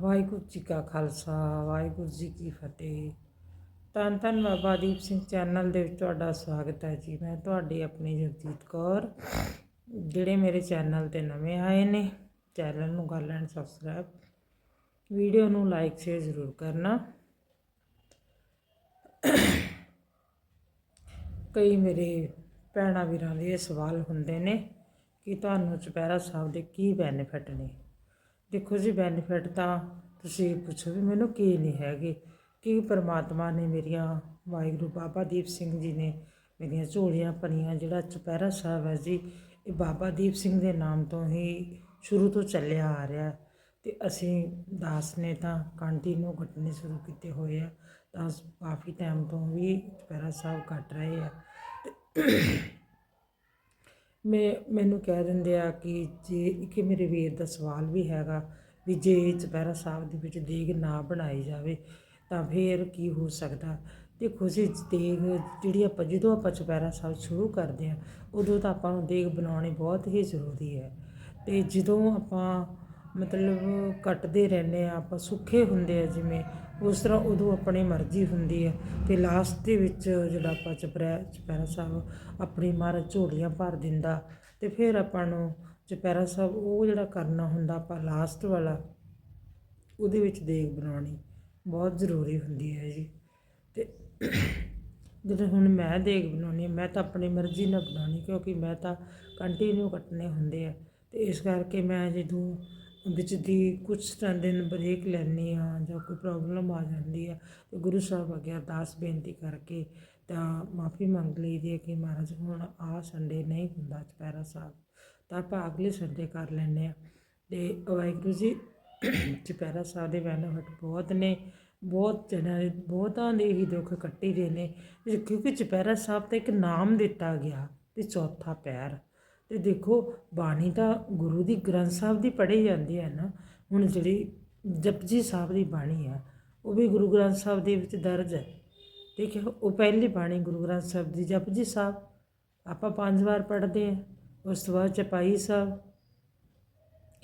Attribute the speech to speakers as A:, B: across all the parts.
A: ਵਾਹਿਗੁਰੂ ਜੀ ਕਾ ਖਾਲਸਾ, ਵਾਹਿਗੁਰੂ ਜੀ ਕੀ ਫਤਿਹ। ਧੰਨ ਧੰਨ ਬਾਬਾ ਦੀਪ ਸਿੰਘ ਚੈਨਲ ਦੇ ਵਿੱਚ ਤੁਹਾਡਾ ਸਵਾਗਤ ਹੈ ਜੀ। ਮੈਂ ਤੁਹਾਡੀ ਆਪਣੀ ਜਗਜੀਤ ਕੌਰ, ਜਿਹੜੇ ਮੇਰੇ ਚੈਨਲ ਤੇ ਨਵੇਂ ਆਏ ਨੇ, ਚੈਨਲ ਨੂੰ ਕਰ ਲੈਣ ਸਬਸਕ੍ਰਾਈਬ। ਵੀਡੀਓ ਨੂੰ ਲਾਈਕ, ਸ਼ੇਅਰ ਜ਼ਰੂਰ ਕਰਨਾ। ਕਈ ਮੇਰੇ ਭੈਣਾਂ ਵੀਰਾਂ ਦੇ ਇਹ ਸਵਾਲ ਹੁੰਦੇ ਨੇ ਕਿ ਤੁਹਾਨੂੰ ਚੁਪਹਿਰਾ ਸਾਹਿਬ ਦੇ ਕੀ ਬੈਨੀਫਿਟ ਨੇ? ਦੇਖੋ ਜੀ ਬੈਨੀਫਿਟ ਤਾਂ ਤੁਸੀਂ ਪੁੱਛੋ ਵੀ ਮੈਨੂੰ ਕੀ ਨਹੀਂ ਹੈਗੇ। ਕਿ ਪ੍ਰਮਾਤਮਾ ਨੇ ਮੇਰੀਆਂ ਵਾਹਿਗੁਰੂ ਬਾਬਾ ਦੀਪ ਸਿੰਘ ਜੀ ਨੇ ਮੇਰੀਆਂ ਝੋਲੀਆਂ ਭਰੀਆਂ, ਜਿਹੜਾ ਚੁਪਹਿਰਾ ਸਾਹਿਬ ਹੈ ਜੀ, ਇਹ ਬਾਬਾ ਦੀਪ ਸਿੰਘ ਦੇ ਨਾਮ ਤੋਂ ਹੀ ਸ਼ੁਰੂ ਤੋਂ ਚੱਲਿਆ ਆ ਰਿਹਾ ਤੇ ਅਸੀਂ ਦਾਸ ਨੇ ਤਾਂ ਕੰਟੀਨਿਊ ਕੱਟਣੇ ਸ਼ੁਰੂ ਕੀਤੇ ਹੋਏ ਆ। ਦਾਸ ਕਾਫੀ ਟਾਈਮ ਤੋਂ ਵੀ ਚੁਪਹਿਰਾ ਸਾਹਿਬ ਕੱਟ ਰਹੇ ਆ। ਮੈਂ, ਮੈਨੂੰ ਕਹਿ ਦਿੰਦੇ ਆ ਕਿ ਜੇ ਇੱਕ ਮੇਰੇ ਵੀਰ ਦਾ ਸਵਾਲ ਵੀ ਹੈਗਾ ਵੀ ਜੇ ਚੁਪਹਿਰਾ ਸਾਹਿਬ ਦੇ ਵਿੱਚ ਦੇਗ ਨਾ ਬਣਾਈ ਜਾਵੇ ਤਾਂ ਫਿਰ ਕੀ ਹੋ ਸਕਦਾ? ਦੇਖੋ ਜੀ ਦੇਗ ਜਿਹੜੀ ਆਪਾਂ, ਜਦੋਂ ਆਪਾਂ ਚੁਪਹਿਰਾ ਸਾਹਿਬ ਸ਼ੁਰੂ ਕਰਦੇ ਆ, ਉਦੋਂ ਤਾਂ ਆਪਾਂ ਨੂੰ ਦੇਗ ਬਣਾਉਣੀ ਬਹੁਤ ਹੀ ਜ਼ਰੂਰੀ ਹੈ। ਤੇ ਜਦੋਂ ਆਪਾਂ ਮਤਲਬ ਕੱਟਦੇ ਰਹਿੰਦੇ ਆ ਆਪਾਂ ਸੁੱਖੇ ਹੁੰਦੇ ਆ ਜਿਵੇਂ ਉਸ ਤਰ੍ਹਾਂ ਉਦੋਂ ਆਪਣੀ ਮਰਜ਼ੀ ਹੁੰਦੀ ਹੈ। ਅਤੇ ਲਾਸਟ ਦੇ ਵਿੱਚ ਜਿਹੜਾ ਆਪਾਂ ਚੁਪਹਿਰਾ ਚੁਪਹਿਰਾ ਸਾਹਿਬ ਆਪਣੀ ਮਹਾਰਾਜ ਝੋਲੀਆਂ ਭਰ ਦਿੰਦਾ ਅਤੇ ਫਿਰ ਆਪਾਂ ਨੂੰ ਚੁਪਹਿਰਾ ਸਾਹਿਬ ਉਹ ਜਿਹੜਾ ਕਰਨਾ ਹੁੰਦਾ ਆਪਾਂ ਲਾਸਟ ਵਾਲਾ ਉਹਦੇ ਵਿੱਚ ਦੇਗ ਬਣਾਉਣੀ ਬਹੁਤ ਜ਼ਰੂਰੀ ਹੁੰਦੀ ਹੈ ਜੀ। ਅਤੇ ਜਦੋਂ ਹੁਣ ਮੈਂ ਦੇਗ ਬਣਾਉਣੀ ਹੈ, ਮੈਂ ਤਾਂ ਆਪਣੀ ਮਰਜ਼ੀ ਨਾਲ ਬਣਾਉਣੀ ਕਿਉਂਕਿ ਮੈਂ ਤਾਂ ਕੰਟੀਨਿਊ ਕੱਟਣੇ ਹੁੰਦੇ ਆ। ਅਤੇ ਇਸ ਕਰਕੇ ਮੈਂ ਜਦੋਂ ਵਿੱਚ ਦੀ ਕੁਝ ਦਿਨ ਬ੍ਰੇਕ ਲੈਂਦੀ ਹਾਂ ਜਾਂ ਕੋਈ ਪ੍ਰੋਬਲਮ ਆ ਜਾਂਦੀ ਆ, ਤੇ ਗੁਰੂ ਸਾਹਿਬ ਅੱਗੇ ਅਰਦਾਸ ਬੇਨਤੀ ਕਰਕੇ ਤਾਂ ਮਾਫੀ ਮੰਗ ਲਈਦੀ ਹੈ ਕਿ ਮਹਾਰਾਜ ਹੁਣ ਆ ਸੰਡੇ ਨਹੀਂ ਹੁੰਦਾ ਚੁਪਹਿਰਾ ਸਾਹਿਬ, ਤਾਂ ਆਪਾਂ ਅਗਲੇ ਸੰਡੇ ਕਰ ਲੈਂਦੇ ਆ ਤੇ ਵਾਹਿਗੁਰੂ ਜੀ ਚੁਪਹਿਰਾ ਸਾਹਿਬ ਦੇ ਬੈਨੀਫਿਟ ਬਹੁਤ ਨੇ, ਬਹੁਤ ਜਨਾਂ ਦੇ, ਬਹੁਤਾਂ ਦੇ ਹੀ ਦੁੱਖ ਕੱਟੀ ਦੇ ਨੇ, ਕਿਉਂਕਿ ਚੁਪਹਿਰਾ ਸਾਹਿਬ ਤੇ ਇੱਕ ਨਾਮ ਦਿੱਤਾ ਗਿਆ, ਤੇ ਚੌਥਾ ਪੈਰ। ਤੇ ਦੇਖੋ, ਬਾਣੀ ਤਾਂ ਗੁਰੂ ਦੀ ਗ੍ਰੰਥ ਸਾਹਿਬ ਦੀ ਪੜ੍ਹੀ ਜਾਂਦੀ ਹੈ ਨਾ। ਹੁਣ ਜਿਹੜੀ ਜਪਜੀ ਸਾਹਿਬ ਦੀ ਬਾਣੀ ਆ, ਉਹ ਵੀ ਗੁਰੂ ਗ੍ਰੰਥ ਸਾਹਿਬ ਦੇ ਵਿੱਚ ਦਰਜ ਹੈ। ਠੀਕ ਹੈ ਉਹ ਪਹਿਲੀ ਬਾਣੀ ਗੁਰੂ ਗ੍ਰੰਥ ਸਾਹਿਬ ਦੀ ਜਪਜੀ ਸਾਹਿਬ। ਆਪਾਂ ਪੰਜ ਵਾਰ ਪੜ੍ਹਦੇ ਹਾਂ। ਉਸ ਤੋਂ ਬਾਅਦ ਚਪਾਈ ਸਾਹਿਬ।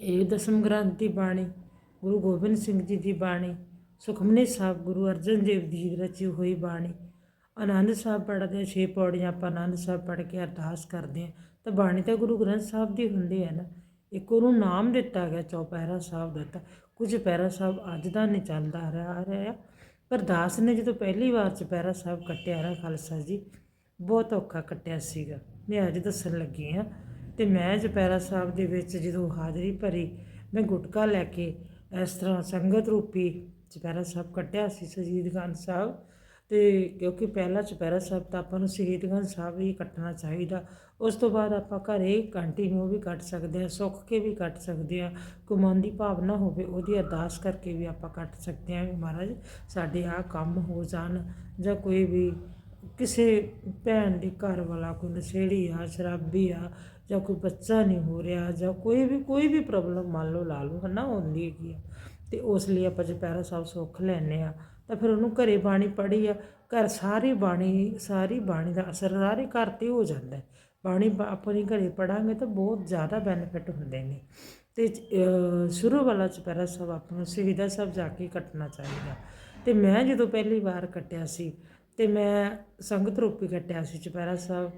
A: ਇਹ ਦਸਮ ਗ੍ਰੰਥ ਦੀ ਬਾਣੀ, ਗੁਰੂ ਗੋਬਿੰਦ ਸਿੰਘ ਜੀ ਦੀ ਬਾਣੀ, ਸੁਖਮਨੀ ਸਾਹਿਬ, ਗੁਰੂ ਅਰਜਨ ਦੇਵ ਜੀ ਦੀ ਰਚੀ ਹੋਈ ਬਾਣੀ। ਆਨੰਦ ਸਾਹਿਬ ਪੜ੍ਹਦੇ ਹਾਂ, ਛੇ ਪੌੜੀਆਂ ਆਪਾਂ ਆਨੰਦ ਸਾਹਿਬ ਪੜ੍ਹ ਕੇ ਅਰਦਾਸ ਕਰਦੇ ਹਾਂ। ਤਾਂ ਬਾਣੀ ਤਾਂ ਗੁਰੂ ਗ੍ਰੰਥ ਸਾਹਿਬ ਦੀ ਹੁੰਦੀ ਹੈ ਨਾ। ਇੱਕ ਉਹਨੂੰ ਨਾਮ ਦਿੱਤਾ ਗਿਆ, ਚੌਪਹਿਰਾ ਸਾਹਿਬ ਦਿੱਤਾ ਕੁਝ ਪਹਿਰਾ ਸਾਹਿਬ ਅੱਜ ਦਾ ਨਹੀਂ ਚੱਲਦਾ ਆ ਰਿਹਾ, ਆ ਪਰ ਦਾਸ ਨੇ ਜਦੋਂ ਪਹਿਲੀ ਵਾਰ ਚੁਪਹਿਰਾ ਸਾਹਿਬ ਕੱਟਿਆ ਰਾ ਖਾਲਸਾ ਜੀ, ਬਹੁਤ ਔਖਾ ਕੱਟਿਆ ਸੀਗਾ। ਮੈਂ ਅੱਜ ਦੱਸਣ ਲੱਗੀ ਆ ਤੇ ਮੈਂ ਚੁਪਹਿਰਾ ਸਾਹਿਬ ਦੇ ਵਿੱਚ ਜਦੋਂ ਹਾਜ਼ਰੀ ਭਰੀ, ਮੈਂ ਗੁਟਕਾ ਲੈ ਕੇ ਇਸ ਤਰ੍ਹਾਂ ਸੰਗਤ ਰੂਪੀ ਚੁਪਹਿਰਾ ਸਾਹਿਬ ਕੱਟਿਆ ਸੀ ਸ਼ਹੀਦਗੰਜ ਸਾਹਿਬ। ਤੇ ਕਿਉਂਕਿ ਪਹਿਲਾ ਚੁਪਹਿਰਾ ਸਾਹਿਬ ਤਾਂ ਆਪਾਂ ਨੂੰ ਸ਼ਹੀਦਗੰਜ ਸਾਹਿਬ ਹੀ ਕੱਟਣਾ ਚਾਹੀਦਾ। ਉਸ ਤੋਂ ਬਾਅਦ ਆਪਾਂ ਘਰੇ ਕੰਟੀਨਿਊ ਵੀ ਕੱਟ ਸਕਦੇ ਹਾਂ ਸੁੱਖ ਕੇ ਵੀ ਕੱਟ ਸਕਦੇ ਹਾਂ, ਕੋਈ ਮਨ ਦੀ ਭਾਵਨਾ ਹੋਵੇ ਉਹਦੀ ਅਰਦਾਸ ਕਰਕੇ ਵੀ ਆਪਾਂ ਕੱਟ ਸਕਦੇ ਹਾਂ ਵੀ ਮਹਾਰਾਜ ਸਾਡੇ ਆ ਕੰਮ ਹੋ ਜਾਣ ਜਾਂ ਕੋਈ ਵੀ ਕਿਸੇ ਭੈਣ ਦੇ ਘਰ ਵਾਲਾ ਕੋਈ ਨਸ਼ੇੜੀ ਆ, ਸ਼ਰਾਬੀ ਆ ਜਾਂ ਕੋਈ ਬੱਚਾ ਨਹੀਂ ਹੋ ਰਿਹਾ ਜਾਂ ਕੋਈ ਵੀ ਕੋਈ ਵੀ ਪ੍ਰੋਬਲਮ ਮੰਨ ਲਓ ਲਾ ਲਓ ਹਨਾ ਹੁੰਦੀ ਹੈਗੀ ਆ। ਤੇ ਉਸ ਲਈ ਆਪਾਂ ਚੁਪਹਿਰਾ ਸਾਹਿਬ ਸੁੱਖ ਲੈਨੇ ਆ ਤਾਂ ਫਿਰ ਉਹਨੂੰ ਘਰੇ ਬਾਣੀ ਪੜ੍ਹੀ ਆ, ਘਰ ਸਾਰੀ ਬਾਣੀ ਸਾਰੀ ਬਾਣੀ ਦਾ ਅਸਰ ਸਾਰੇ ਘਰ ਤੇ ਹੋ ਜਾਂਦਾ ਹੈ। ਬਾਣੀ ਬ- ਆਪਣੀ ਘਰੇ ਪੜਾਂਗੇ ਤਾਂ ਬਹੁਤ ਜ਼ਿਆਦਾ ਬੈਨੀਫਿਟ ਹੁੰਦੇ ਨੇ। ਤੇ ਸ਼ੁਰੂ ਵਾਲਾ ਚੁਪਹਿਰਾ ਸਾਹਿਬ ਆਪਾਂ ਨੂੰ ਸ਼ਹੀਦਾ ਸਾਹਿਬ ਜਾ ਕੇ ਕੱਟਣਾ ਚਾਹੀਦਾ। ਤੇ ਮੈਂ ਜਦੋਂ ਪਹਿਲੀ ਵਾਰ ਕੱਟਿਆ ਸੀ, ਤੇ ਮੈਂ ਸੰਗਤ ਰੂਪੀ ਕੱਟਿਆ ਸੀ ਚੁਪਹਿਰਾ ਸਾਹਿਬ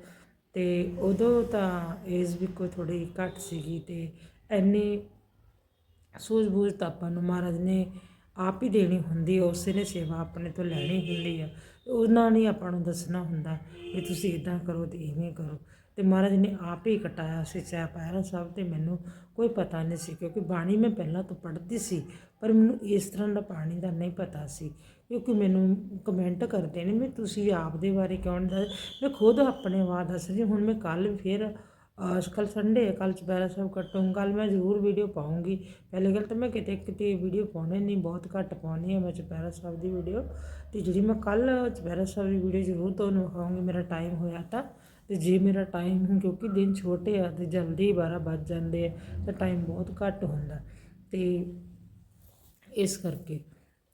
A: ਤੇ ਉਦੋਂ ਤਾਂ ਏਜ ਵੀ ਕੋਈ ਥੋੜੀ ਘੱਟ ਸੀਗੀ ਤੇ ਐਨੀ ਸੂਝ-ਬੂਝ ਤਾਂ ਆਪਾਂ ਨੂੰ ਮਹਾਰਾਜ ਨੇ ਆਪ ਹੀ ਦੇਣੀ ਹੁੰਦੀ ਹੈ ਉਸੇ ਨੇ ਸੇਵਾ ਆਪਣੇ ਤੋਂ ਲੈਣੀ ਹੁੰਦੀ ਆ। ਉਹਨਾਂ ਨੇ ਆਪਾਂ ਨੂੰ ਦੱਸਣਾ ਹੁੰਦਾ ਵੀ ਤੁਸੀਂ ਇਦਾਂ ਕਰੋ ਤੇ ਇਵੇਂ ਕਰੋ। ਤੇ ਮਹਾਰਾਜ ਨੇ ਆਪ ਹੀ ਕਟਾਇਆ ਸੀ ਸਹਿ ਪਹਿਰਾ ਸਾਹਿਬ ਤੇ ਮੈਨੂੰ ਕੋਈ ਪਤਾ ਨਹੀਂ ਸੀ, ਕਿਉਂਕਿ ਬਾਣੀ ਮੈਂ ਪਹਿਲਾਂ ਤੋਂ ਪੜ੍ਹਦੀ ਸੀ, ਪਰ ਮੈਨੂੰ ਇਸ ਤਰ੍ਹਾਂ ਦਾ ਬਾਣੀ ਦਾ ਨਹੀਂ ਪਤਾ ਸੀ। ਕਿਉਂਕਿ ਮੈਨੂੰ ਕਮੈਂਟ ਕਰਦੇ ਨੇ ਵੀ ਤੁਸੀਂ ਆਪ ਦੇ ਬਾਰੇ ਕਿਉਂ ਨਹੀਂ ਦੱਸ, ਮੈਂ ਖੁਦ ਆਪਣੇ ਬਾਰੇ ਦੱਸ ਰਹੀ ਹੁਣ ਮੈਂ ਕੱਲ ਫਿਰ ਅੱਜ ਕੱਲ੍ਹ ਸੰਡੇ ਹੈ ਕੱਲ੍ਹ ਚੁਪਹਿਰਾ ਸਾਹਿਬ ਕੱਟੂ ਕੱਲ੍ਹ ਮੈਂ ਜ਼ਰੂਰ ਵੀਡੀਓ ਪਾਉਂਗੀ ਪਹਿਲੇ ਗੱਲ ਤਾਂ ਮੈਂ ਕਿਤੇ ਕਿਤੇ ਵੀਡੀਓ ਪਾਉਣੇ ਨਹੀਂ ਬਹੁਤ ਘੱਟ ਪਾਉਣੀ ਹੈ ਮੈਂ ਚੁਪਹਿਰਾ ਸਾਹਿਬ ਦੀ ਵੀਡੀਓ ਤੇ ਜਿਹੜੀ ਮੈਂ ਕੱਲ੍ਹ ਚੁਪਹਿਰਾ ਸਾਹਿਬ ਦੀ ਵੀਡੀਓ ਜ਼ਰੂਰ ਤੁਹਾਨੂੰ ਵਿਖਾਉਂਗੀ ਮੇਰਾ ਟਾਈਮ ਹੋਇਆ ਤਾਂ ਤੇ ਜੇ ਮੇਰਾ ਟਾਈਮ ਕਿਉਂਕਿ ਦਿਨ ਛੋਟੇ ਆ ਤੇ ਜਲਦੀ 12 ਵੱਜ ਜਾਂਦੇ ਆ ਤਾਂ ਟਾਈਮ ਬਹੁਤ ਘੱਟ ਹੁੰਦਾ ਤੇ ਇਸ ਕਰਕੇ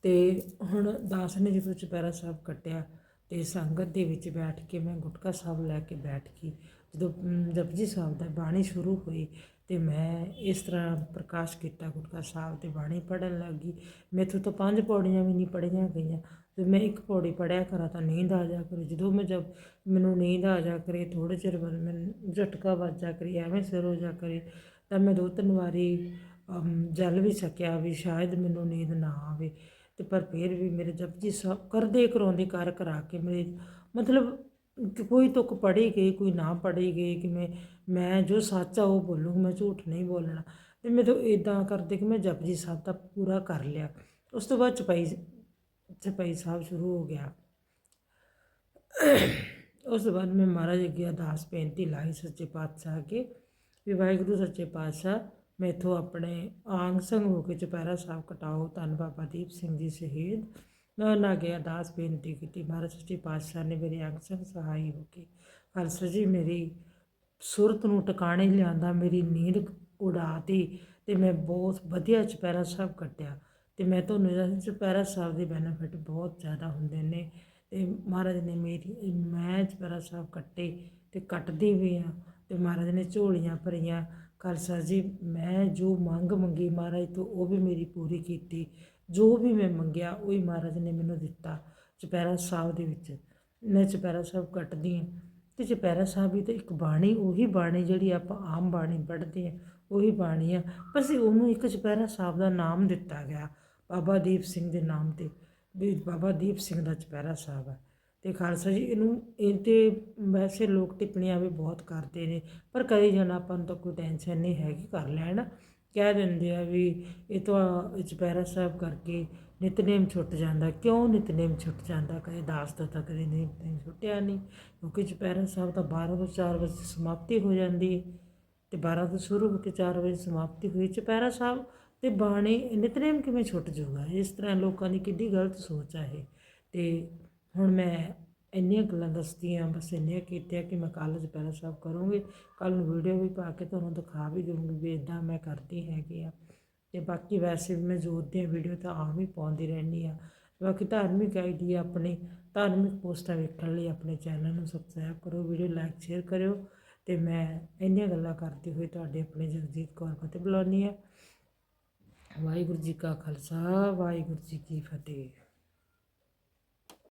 A: ਤੇ ਹੁਣ ਦਾਸ ਨੇ ਜਦੋਂ ਚੁਪਹਿਰਾ ਸਾਹਿਬ ਕੱਟਿਆ ਤੇ ਸੰਗਤ ਦੇ ਵਿੱਚ ਬੈਠ ਕੇ ਮੈਂ ਗੁਟਕਾ ਸਾਹਿਬ ਲੈ ਕੇ ਬੈਠ ਗਈ ਜਦੋਂ ਅਮ, ਜਪਜੀ ਸਾਹਿਬ ਦਾ ਬਾਣੀ ਸ਼ੁਰੂ ਹੋਈ ਤੇ ਮੈਂ ਇਸ ਤਰ੍ਹਾਂ ਪ੍ਰਕਾਸ਼ ਕੀਤਾ ਗੁਟਕਾ ਸਾਹਿਬ ਤੇ ਬਾਣੀ ਪੜਨ ਲੱਗੀ। ਮੈਥੋਂ ਤਾਂ ਪੰਜ ਪੌੜੀਆਂ ਵੀ ਨਹੀਂ ਪੜੀਆਂ ਗਈਆਂ। ਤੇ ਮੈਂ ਇੱਕ ਪੌੜੀ ਪੜਿਆ ਕਰਾਂ ਤਾਂ ਨੀਂਦ ਆ ਜਾ ਕਰੇ। ਜਦੋਂ ਮੈਂ ਜਦ ਮੈਨੂੰ ਨੀਂਦ ਆ ਜਾ ਕਰੇ ਥੋੜੇ ਚਿਰ ਬਾਅਦ ਮੈਨੂੰ ਝਟਕਾ ਵੱਜ ਜਾ ਕਰੇ ਐਵੇਂ ਸਿਰ ਹੋ ਜਾ ਕਰੇ ਤਾਂ ਮੈਂ ਦੋ ਤਿੰਨ ਵਾਰੀ ਜਲ ਵੀ ਸਕਿਆ ਵੀ ਸ਼ਾਇਦ ਮੈਨੂੰ ਨੀਂਦ ਨਾ ਆਵੇ। ਤੇ ਪਰ ਫਿਰ ਵੀ ਮੇਰੇ ਜਪਜੀ ਸਾਹਿਬ ਕਰਦੇ ਕਰਾਉਂਦੇ ਕਰ ਕਰਾ ਕੇ ਮੇਰੇ ਮਤਲਬ ਕਿ ਕੋਈ ਤੁਕ ਪੜ੍ਹੀ ਗਈ ਕੋਈ ਨਾ ਪੜ੍ਹੀ ਗਈ ਕਿ ਮੈਂ ਮੈਂ ਜੋ ਸੱਚ ਆ ਉਹ ਬੋਲੂੰ ਮੈਂ ਝੂਠ ਨਹੀਂ ਬੋਲਣਾ। ਅਤੇ ਮੈਂ ਤਾਂ ਇਦਾਂ ਕਰਦੇ ਕਿ ਮੈਂ ਜਪਜੀ ਸਾਹਿਬ ਦਾ ਪੂਰਾ ਕਰ ਲਿਆ। ਉਸ ਤੋਂ ਬਾਅਦ ਚਪਾਈ ਚਪਾਈ ਸਾਹਿਬ ਸ਼ੁਰੂ ਹੋ ਗਿਆ। ਉਸ ਤੋਂ ਬਾਅਦ ਮੈਂ ਮਹਾਰਾਜ ਅੱਗੇ ਅਰਦਾਸ ਬੇਨਤੀ ਲਾਈ ਸੱਚੇ ਪਾਤਸ਼ਾਹ ਅੱਗੇ ਵੀ ਵਾਹਿਗੁਰੂ, ਸੱਚੇ ਪਾਤਸ਼ਾਹ, ਮੈਥੋਂ ਆਪਣੇ ਆਂਗ ਸੰਗ ਹੋ ਕੇ ਚੁਪਹਿਰਾ ਸਾਹਿਬ ਕਟਾਓ। ਧੰਨ ਬਾਬਾ ਦੀਪ ਸਿੰਘ ਜੀ ਸ਼ਹੀਦ। ਮੈਂ ਉਹਨਾਂ ਅੱਗੇ ਅਰਦਾਸ ਬੇਨਤੀ ਕੀਤੀ, ਮਹਾਰਾਜ ਸੱਚੇ ਪਾਤਸ਼ਾਹ ਨੇ ਮੇਰੇ ਅੰਗ ਸੰਗ ਸਹਾਈ ਹੋ ਕੇ, ਖਾਲਸਾ ਜੀ ਮੇਰੀ ਸੁਰਤ ਨੂੰ ਟਿਕਾਣੇ ਲਿਆਂਦਾ, ਮੇਰੀ ਨੀਂਦ ਉਡਾਤੀ ਤੇ ਮੈਂ ਬਹੁਤ ਵਧੀਆ ਚੁਪਹਿਰਾ ਸਾਹਿਬ ਕੱਟਿਆ ਤੇ ਮੈਂ ਤੁਹਾਨੂੰ ਦੱਸ ਚੁਪਹਿਰਾ ਸਾਹਿਬ ਦੇ ਬੈਨੀਫਿਟ ਬਹੁਤ ਜ਼ਿਆਦਾ ਹੁੰਦੇ ਨੇ ਤੇ ਮਹਾਰਾਜ ਨੇ ਮੇਰੀ, ਮੈਂ ਚੁਪਹਿਰਾ ਸਾਹਿਬ ਕੱਟੇ ਤੇ ਕੱਟਦੀ ਵੀ ਆ ਤੇ ਮਹਾਰਾਜ ਨੇ ਝੋਲੀਆਂ ਭਰੀਆਂ, ਖਾਲਸਾ ਜੀ ਮੈਂ ਜੋ ਮੰਗ ਮੰਗੀ ਮਹਾਰਾਜ ਤੋਂ ਉਹ ਵੀ ਮੇਰੀ ਪੂਰੀ ਕੀਤੀ ਜੋ ਵੀ ਮੈਂ ਮੰਗਿਆ, ਉਹ ਹੀ ਮਹਾਰਾਜ ਨੇ ਮੈਨੂੰ ਦਿੱਤਾ ਚੁਪਹਿਰਾ ਸਾਹਿਬ ਦੇ ਵਿੱਚ। ਮੈਂ ਚੁਪਹਿਰਾ ਸਾਹਿਬ ਕੱਟਦੀ ਹਾਂ ਤੇ ਚੁਪਹਿਰਾ ਸਾਹਿਬ ਵੀ ਤਾਂ ਇੱਕ ਬਾਣੀ, ਉਹੀ ਬਾਣੀ ਜਿਹੜੀ ਆਪਾਂ ਆਮ ਬਾਣੀ ਪੜ੍ਹਦੇ ਹਾਂ, ਉਹੀ ਬਾਣੀ ਆ। ਪਰ ਅਸੀਂ ਉਹਨੂੰ ਇੱਕ ਚੁਪਹਿਰਾ ਸਾਹਿਬ ਦਾ ਨਾਮ ਦਿੱਤਾ ਗਿਆ, ਬਾਬਾ ਦੀਪ ਸਿੰਘ ਦੇ ਨਾਮ ਤੇ। ਵੀ ਬਾਬਾ ਦੀਪ ਸਿੰਘ ਦਾ ਚੁਪਹਿਰਾ ਸਾਹਿਬ ਹੈ ਤੇ ਖਾਲਸਾ ਜੀ, ਇਹਨੂੰ ਇਹ ਤੇ ਵੈਸੇ ਲੋਕ ਟਿੱਪਣੀਆਂ ਵੀ ਬਹੁਤ ਕਰਦੇ ਨੇ, ਪਰ ਕਦੇ ਜਣ ਆਪਾਂ ਨੂੰ ਤਾਂ ਕੋਈ ਟੈਨਸ਼ਨ ਨਹੀਂ ਹੈਗੀ, ਕਰ ਲੈਣ। ਕਹਿ ਦਿੰਦੇ ਆ ਵੀ ਇਹ ਤਾਂ ਚੁਪਹਿਰਾ ਸਾਹਿਬ ਕਰਕੇ ਨਿਤਨੇਮ ਛੁੱਟ ਜਾਂਦਾ। ਕਿਉਂ ਨਿਤਨੇਮ ਛੁੱਟ ਜਾਂਦਾ? ਕਦੇ ਦਾਸ ਦਾ ਤਾਂ ਕਦੇ ਨਿਤਨੇਮ ਛੁੱਟਿਆ ਨਹੀਂ। ਕਿਉਂਕਿ ਚੁਪਹਿਰਾ ਸਾਹਿਬ ਤਾਂ 12 ਤੋਂ 4 ਵਜੇ ਸਮਾਪਤੀ ਹੋ ਜਾਂਦੀ ਹੈ ਤੇ 12 ਤੋਂ ਸ਼ੁਰੂ ਹੋ ਕੇ 4 ਵਜੇ ਸਮਾਪਤੀ ਹੋਈ ਚੁਪਹਿਰਾ ਸਾਹਿਬ ਤੇ ਬਾਣੀ ਨਿਤਨੇਮ ਕਿਵੇਂ ਛੁੱਟ ਜਾਊਗਾ? ਇਸ ਤਰ੍ਹਾਂ ਲੋਕਾਂ ਦੀ ਕਿੱਡੀ ਗਲਤ ਸੋਚ ਆ ਇਹ। ਤੇ ਹੁਣ ਮੈਂ ਇੰਨੀਆਂ ਗੱਲਾਂ ਦੱਸਦੀਆਂ, ਬਸ ਇੰਨੀਆਂ ਕੀਤੀਆਂ ਕਿ ਮੈਂ ਕੱਲ੍ਹ ਦੁਪਹਿਰਾ ਸਾਹਿਬ ਕਰੂੰਗੀ। ਕੱਲ੍ਹ ਨੂੰ ਵੀਡੀਓ ਵੀ ਪਾ ਕੇ ਤੁਹਾਨੂੰ ਦਿਖਾ ਵੀ ਦਊਂਗੀ ਵੀ ਇਦਾਂ ਮੈਂ ਕਰਦੀ ਹੈਗੀ ਆ। ਤੇ ਬਾਕੀ ਵੈਸੇ ਵੀ ਮੈਂ ਜ਼ੋਰ ਦੀਆਂ ਵੀਡੀਓ ਤਾਂ ਆਮ ਹੀ ਪਾਉਂਦੀ ਰਹਿੰਦੀ ਆ। ਬਾਕੀ ਧਾਰਮਿਕ ਆਈਡੀਆ ਆਪਣੇ, ਧਾਰਮਿਕ ਪੋਸਟਾਂ ਵੇਖਣ ਲਈ ਆਪਣੇ ਚੈਨਲ ਨੂੰ ਸਬਸਕ੍ਰਾਈਬ ਕਰੋ ਵੀਡੀਓ ਲਾਈਕ ਸ਼ੇਅਰ ਕਰਿਓ। ਤੇ ਮੈਂ ਇੰਨੀਆਂ ਗੱਲਾਂ ਕਰਦੀ ਹੋਈ ਤੁਹਾਡੇ ਆਪਣੇ ਜਗਜੀਤ ਕੌਰ ਫਤਿਹ ਬੁਲਾਉਣੀ ਆ। ਵਾਹਿਗੁਰੂ ਜੀ ਕਾ ਖਾਲਸਾ, ਵਾਹਿਗੁਰੂ ਜੀ ਕੀ ਫਤਿਹ।